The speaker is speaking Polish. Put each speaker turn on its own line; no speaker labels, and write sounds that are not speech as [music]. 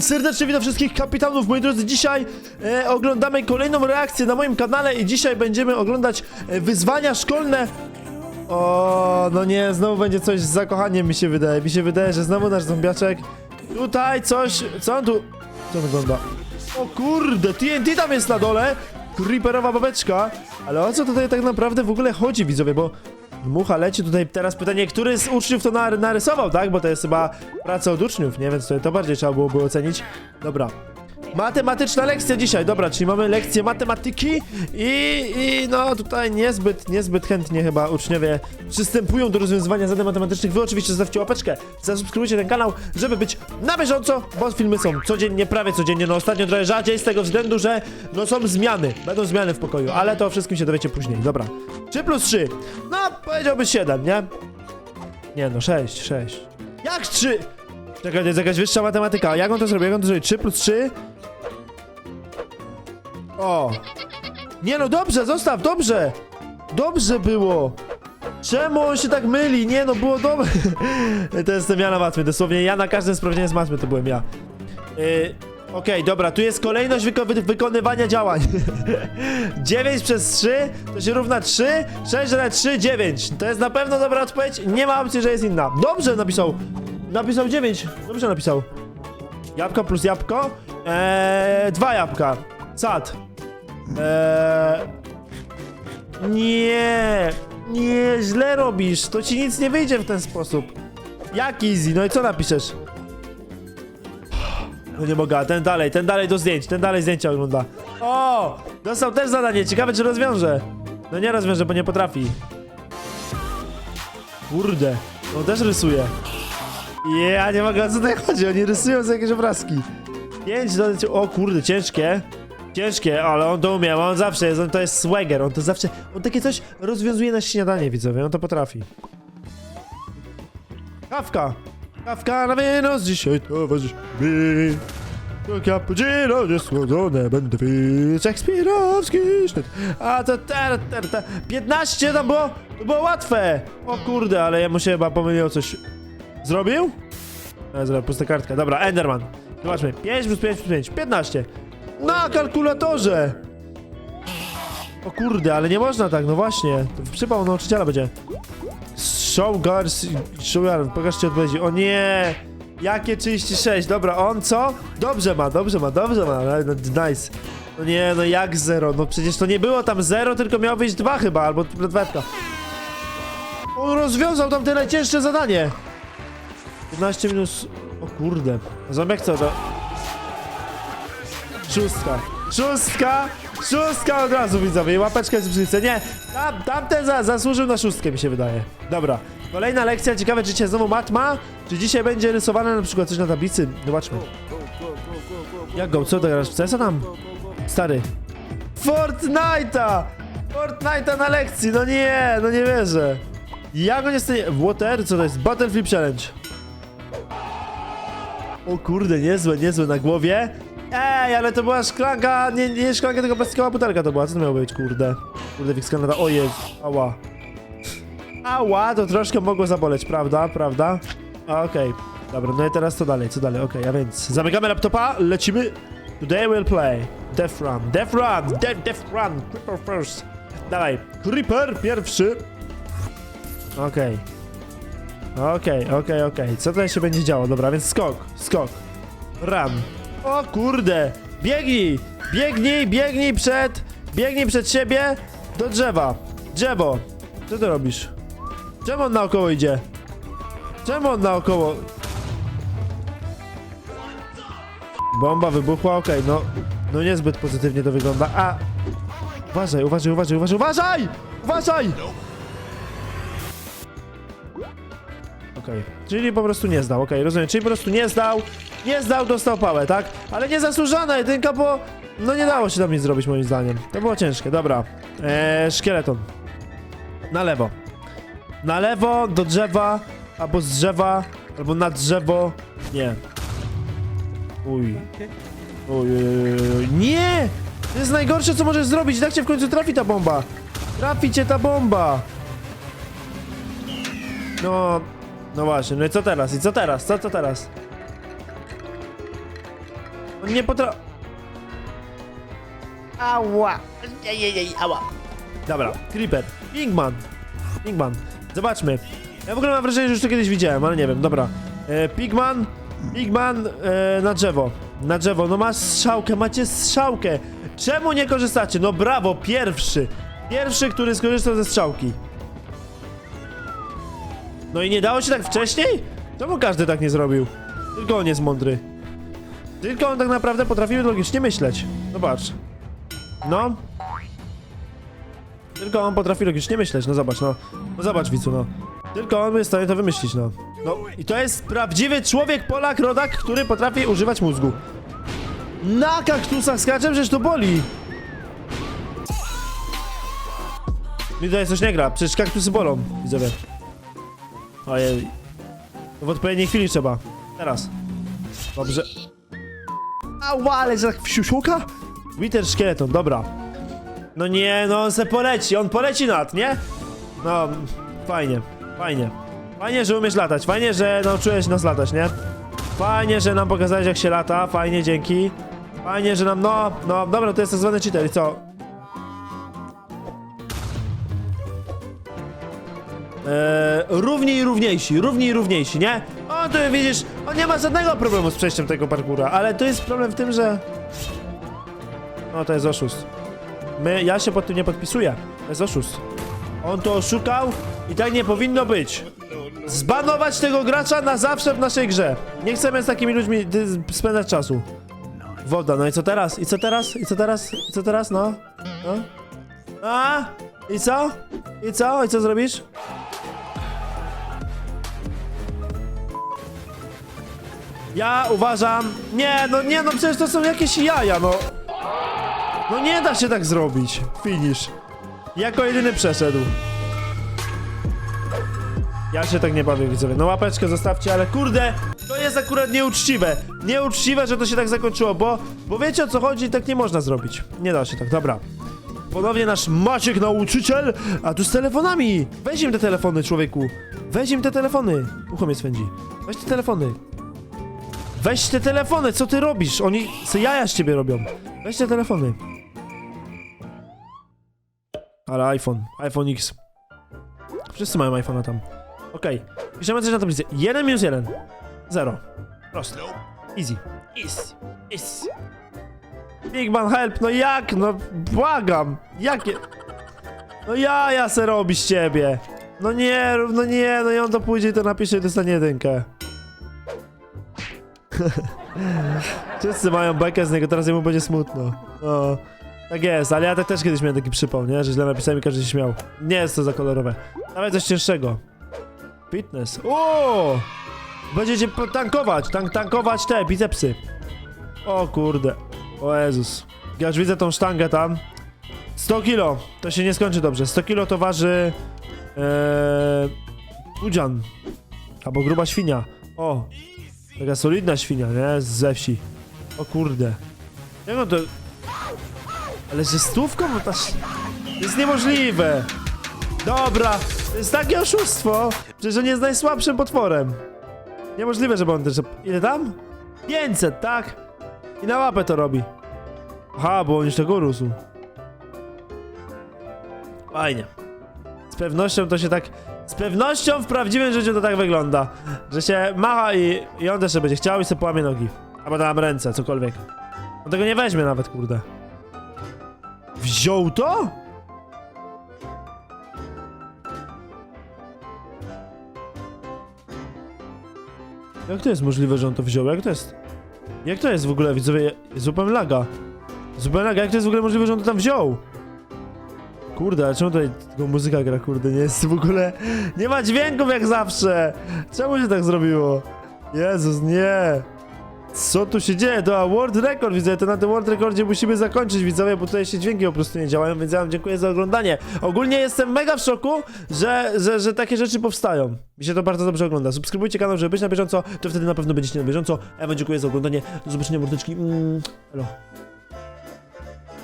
Serdecznie witam wszystkich kapitanów, moi drodzy. Dzisiaj e, oglądamy kolejną reakcję na moim kanale i dzisiaj będziemy oglądać e, wyzwania szkolne. O, no nie, znowu będzie coś z zakochaniem mi się wydaje. Mi się wydaje, że znowu nasz zombiaczek. Tutaj coś, co on tu, co on wygląda? O kurde, TNT tam jest na dole. Creeperowa babeczka. Ale o co tutaj tak naprawdę w ogóle chodzi, widzowie, bo mucha leci tutaj teraz pytanie, który z uczniów to nar narysował, tak? Bo to jest chyba praca od uczniów, nie? Więc to, bardziej trzeba byłoby ocenić. Dobra. Matematyczna lekcja dzisiaj, dobra, czyli mamy lekcję matematyki i, i no tutaj niezbyt, niezbyt chętnie chyba uczniowie przystępują do rozwiązywania zadań matematycznych. Wy oczywiście zostawcie łapeczkę, zasubskrybujcie ten kanał, żeby być na bieżąco, bo filmy są codziennie, prawie codziennie, no ostatnio trochę rzadziej z tego względu, że no są zmiany, będą zmiany w pokoju, ale to o wszystkim się dowiecie później, dobra. 3 plus 3, no powiedziałbyś 7, nie? Nie no, 6, 6. Jak 3? Czekaj, to jest jakaś wyższa matematyka. Jak on to zrobi? Jak on to zrobi? 3 plus 3? O! Nie no, dobrze, zostaw, dobrze! Dobrze było! Czemu on się tak myli? Nie no, było dobre. [laughs] to jestem ja na matmy, dosłownie ja na każdym sprawdzianie z matmy to byłem ja. Yy, Okej, dobra, tu jest kolejność wyko wy wykonywania działań. [laughs] 9 przez 3 to się równa 3, 6 razy 3, 9. To jest na pewno dobra odpowiedź, nie ma opcji, że jest inna. Dobrze napisał. Napisał 9, dobrze napisał. Jabłko plus jabłko, eee, dwa jabłka. Sad. Eee, nie, nie, źle robisz, to ci nic nie wyjdzie w ten sposób. Jak easy, no i co napiszesz? No nie mogę, ten dalej, ten dalej do zdjęć, ten dalej zdjęcia ogląda. O! Dostał też zadanie, ciekawe czy rozwiąże. No nie rozwiąże, bo nie potrafi. Kurde, on też rysuje. Ja nie mogę, o co tutaj chodzi, oni rysują sobie jakieś obrazki. Pięć do... O kurde, ciężkie. Ciężkie, ale on to umie, on zawsze jest, on to jest swagger, on to zawsze, on takie coś rozwiązuje na śniadanie, widzowie, on to potrafi. Kawka! Kawka na wynos dzisiaj towarzysz mi. To cappuccino niesłodzone będę pić, Szekspirowski sznyt. A to ter, ter, ter. 15 to było, to było łatwe. O kurde, ale ja mu się chyba pomyliło coś. Zrobił? E, zrobił, pusta kartka. Dobra, Enderman. Zobaczmy, 5 plus 5 plus 5, 15. Na kalkulatorze! O kurde, ale nie można tak, no właśnie. Przypał nauczyciela będzie. Show guards, show guard, pokażcie odpowiedzi. O nie! Jakie 36? Dobra, on co? Dobrze ma, dobrze ma, dobrze ma, no, nice. No nie, no jak zero? No przecież to nie było tam zero, tylko miało być dwa chyba, albo dwójka. On rozwiązał tam te najcięższe zadanie. 15 minus... O kurde. Zombiak co to? Szóstka. Szóstka! Szóstka od razu widzowie, łapeczka jest w Nie, tam, tamten za, zasłużył na szóstkę mi się wydaje. Dobra, kolejna lekcja, ciekawe czy dzisiaj znowu matma, czy dzisiaj będzie rysowane na przykład coś na tablicy. Zobaczmy. Jak go, co grasz w CS-a? Stary. Fortnite'a! Fortnite'a na lekcji, no nie, no nie wierzę. Jak on jest ten... Water? Co to jest? Battleflip Challenge. O kurde, niezłe, niezłe na głowie. Ej, ale to była szklanka, nie, nie szklanka, tylko plastikowa butelka to była. Co to miało być, kurde? Kurde, Wixkanada, o jest, ała. Ała, to troszkę mogło zaboleć, prawda, prawda? Okej, dobra, no i teraz co dalej, co dalej, okej, a więc zamykamy laptopa, lecimy. Today we'll play Death Run, Death Run, Death, Death Run, Creeper first. Dawaj, Creeper pierwszy. Okej. Okej, okej, okej. Co tutaj się będzie działo? Dobra, więc skok, skok. Run. O kurde! Biegnij! Biegnij, biegnij przed... Biegnij przed siebie do drzewa. Drzewo. Co ty robisz? Czemu on naokoło idzie? Czemu on naokoło? Bomba wybuchła, okej, no... No niezbyt pozytywnie to wygląda, a... Uważaj, uważaj, uważaj, uważaj, uważaj! Uważaj! Okej, czyli po prostu nie zdał, okej, rozumiem, czyli po prostu nie zdał, nie zdał, dostał pałę, tak? Ale niezasłużona jedynka, bo no nie dało się tam nic zrobić moim zdaniem. To było ciężkie, dobra. Eee, szkieleton. Na lewo. Na lewo, do drzewa, albo z drzewa, albo na drzewo. Nie. Uj, uj. Nie! To jest najgorsze, co możesz zrobić, tak cię w końcu trafi ta bomba. Trafi cię ta bomba. No, no właśnie, no i co teraz? I co teraz? Co, co teraz? Nie potrafi... Ała! Ejejej, ała! Dobra, Creeper. Pigman. Pigman. Zobaczmy. Ja w ogóle mam wrażenie, że już to kiedyś widziałem, ale nie wiem, dobra. E, Pigman, Pigman e, na drzewo. Na drzewo, no masz strzałkę, macie strzałkę. Czemu nie korzystacie? No brawo, pierwszy. Pierwszy, który skorzystał ze strzałki. No i nie dało się tak wcześniej? Czemu każdy tak nie zrobił? Tylko on jest mądry. Tylko on tak naprawdę potrafi logicznie myśleć. Zobacz. No. Tylko on potrafi logicznie myśleć, no zobacz, no. No zobacz, widzu, no. Tylko on jest w stanie to wymyślić, no. No i to jest prawdziwy człowiek, Polak, rodak, który potrafi używać mózgu. Na kaktusach skaczem, przecież to boli. Mi tutaj coś nie gra, przecież kaktusy bolą, widzowie. Ojej. W odpowiedniej chwili trzeba. Teraz. Dobrze. Ała, ale że tak wsiusiuka? Wither szkieleton, dobra. No nie, no on se poleci, on poleci nad, nie? No, fajnie, fajnie. Fajnie, że umiesz latać, fajnie, że nauczyłeś nas latać, nie? Fajnie, że nam pokazałeś jak się lata, fajnie, dzięki. Fajnie, że nam, no, no, dobra, to jest tak zwany cheater co? Eee, równi i równiejsi, równi i równiejsi, nie? O, tu widzisz, on nie ma żadnego problemu z przejściem tego parkura, ale to jest problem w tym, że... No, to jest oszust. My, ja się pod tym nie podpisuję. To jest oszust. On to oszukał i tak nie powinno być. Zbanować tego gracza na zawsze w naszej grze. Nie chcemy z takimi ludźmi spędzać czasu. Woda, no i co teraz? I co teraz? I co teraz? I co teraz? No? No? A? I co? I co? I co zrobisz? Ja uważam... Nie, no nie, no przecież to są jakieś jaja, no. No nie da się tak zrobić. Finish. Jako jedyny przeszedł. Ja się tak nie bawię, widzowie. No łapeczkę zostawcie, ale kurde, to jest akurat nieuczciwe. Nieuczciwe, że to się tak zakończyło, bo, bo wiecie o co chodzi, tak nie można zrobić. Nie da się tak, dobra. Ponownie nasz Maciek nauczyciel, a tu z telefonami. Weź im te telefony, człowieku. Weź im te telefony. Ucho mnie swędzi. Weź te telefony. Weź te telefony, co ty robisz? Oni se jaja z ciebie robią. Weź te telefony. Ale iPhone, iPhone X. Wszyscy mają iPhone'a tam. Okej, piszemy coś na tablicy. 1 minus 1. 0. Proste. Easy. Easy. Easy. Big Man help, no jak? No błagam. Jakie? No ja, ja se robi z ciebie. No nie, no nie, no i on to pójdzie i to napisze i dostanie jedynkę. [laughs] Wszyscy mają bekę z niego, teraz jemu będzie smutno. No. Tak jest, ale ja tak też kiedyś miałem taki przypał, nie? Że źle napisałem i każdy się śmiał. Nie jest to za kolorowe. Dawaj coś cięższego. Fitness. O! Będziecie tankować, tank, tankować te bicepsy. O kurde. O Jezus. Ja już widzę tą sztangę tam. 100 kilo. To się nie skończy dobrze. 100 kilo to waży... Eee, Udzian. Albo gruba świnia. O. Taka solidna świnia, nie? Ze wsi. O kurde. Jak on to... Ale że stówką? No sz- to jest niemożliwe. Dobra, to jest takie oszustwo. Przecież on jest najsłabszym potworem. Niemożliwe, żeby on też... Ile tam? 500, tak? I na łapę to robi. Aha, bo on już tego urósł. Fajnie. Z pewnością to się tak... Z pewnością w prawdziwym życiu to tak wygląda. Że się macha i, i on też sobie będzie chciał i sobie połamie nogi. Albo dam ręce, cokolwiek. On tego nie weźmie nawet, kurde. Wziął to? Jak to jest możliwe, że on to wziął? Jak to jest? Jak to jest w ogóle, widzowie? Zupełnie laga. Zupełnie laga, jak to jest w ogóle możliwe, że on to tam wziął? Kurde, ale czemu tutaj tylko muzyka gra, kurde, nie jest w ogóle... Nie ma dźwięków jak zawsze! Czemu się tak zrobiło? Jezus, nie! Co tu się dzieje? To World Record, widzę, to na tym World Recordzie musimy zakończyć, widzowie, bo tutaj się dźwięki po prostu nie działają, więc ja wam dziękuję za oglądanie. Ogólnie jestem mega w szoku, że, że, że takie rzeczy powstają. Mi się to bardzo dobrze ogląda. Subskrybujcie kanał, żeby być na bieżąco, to wtedy na pewno będziecie na bieżąco. Ja wam dziękuję za oglądanie. Do zobaczenia, mordeczki. Mm, elo.